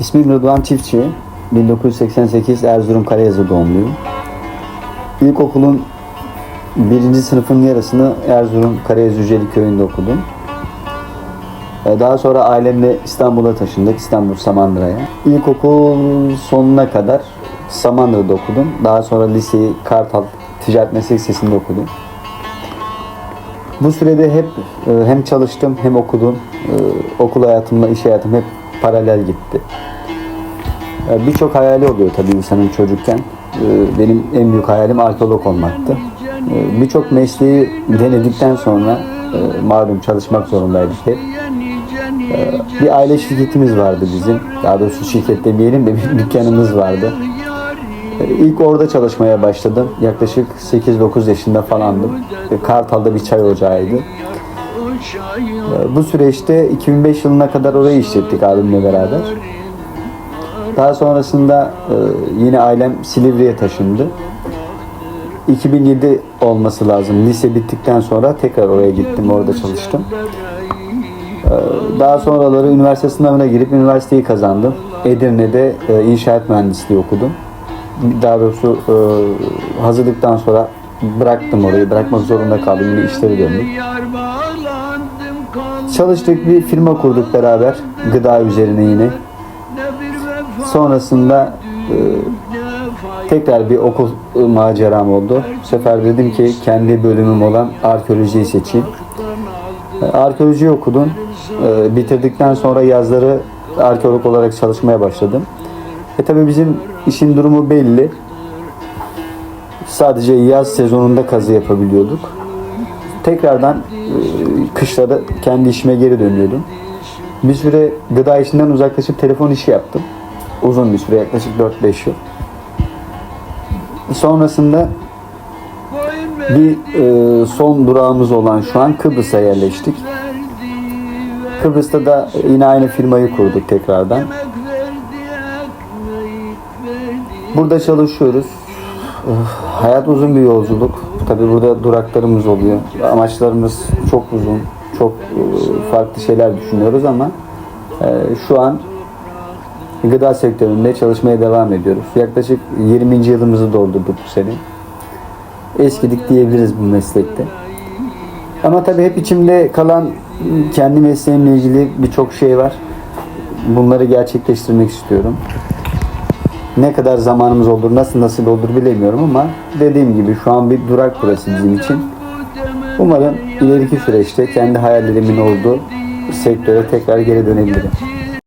İsmim Rıdvan Çiftçi. 1988 Erzurum Karayazı doğumluyum. İlkokulun birinci sınıfın yarısını Erzurum Karayazı Yüceli Köyü'nde okudum. Ee, Daha sonra ailemle İstanbul'a taşındık. İstanbul Samandıra'ya. İlkokul sonuna kadar Samandıra'da okudum. Daha sonra liseyi Kartal Ticaret Meslek Lisesi'nde okudum. Bu sürede hep e, hem çalıştım hem okudum. E, Okul hayatımla iş hayatım hep paralel gitti. E, Birçok hayali oluyor tabii insanın çocukken. E, Benim en büyük hayalim arkeolog olmaktı. E, Birçok mesleği denedikten sonra malum çalışmak zorundaydık hep. Bir aile şirketimiz vardı bizim. Daha doğrusu şirket demeyelim de bir dükkanımız vardı. İlk orada çalışmaya başladım. Yaklaşık 8-9 yaşında falandım. Kartal'da bir çay ocağıydı. Bu süreçte 2005 yılına kadar orayı işlettik abimle beraber. Daha sonrasında yine ailem Silivri'ye taşındı. 2007 olması lazım. Lise bittikten sonra tekrar oraya gittim, orada çalıştım. E, Daha sonraları üniversite sınavına girip üniversiteyi kazandım. Edirne'de e, inşaat mühendisliği okudum. Daha doğrusu e, hazırlıktan sonra bıraktım orayı, bırakmak zorunda kaldım. Yine işlere döndüm. Çalıştık bir firma kurduk beraber, gıda üzerine yine. Sonrasında e, tekrar bir okul maceram oldu. Bu sefer dedim ki kendi bölümüm olan arkeolojiyi seçeyim. E, Arkeoloji okudum. E, Bitirdikten sonra yazları arkeolog olarak çalışmaya başladım. E tabi bizim işin durumu belli. Sadece yaz sezonunda kazı yapabiliyorduk. Tekrardan e, kışları kendi işime geri dönüyordum. Bir süre gıda işinden uzaklaşıp telefon işi yaptım. Uzun bir süre yaklaşık 4-5 yıl. Sonrasında bir e, son durağımız olan şu an Kıbrıs'a yerleştik. Kıbrıs'ta da yine aynı firmayı kurduk tekrardan. Burada çalışıyoruz. Hayat uzun bir yolculuk. Tabi burada duraklarımız oluyor. Amaçlarımız çok uzun. Çok e, farklı şeyler düşünüyoruz ama e, şu an gıda sektöründe çalışmaya devam ediyoruz. Yaklaşık 20. yılımızı doldurduk bu sene. Eskidik diyebiliriz bu meslekte. Ama tabii hep içimde kalan kendi mesleğimle ilgili birçok şey var. Bunları gerçekleştirmek istiyorum. Ne kadar zamanımız olur, nasıl nasip olur bilemiyorum ama dediğim gibi şu an bir durak burası bizim için. Umarım ileriki süreçte kendi hayallerimin olduğu sektöre tekrar geri dönebilirim.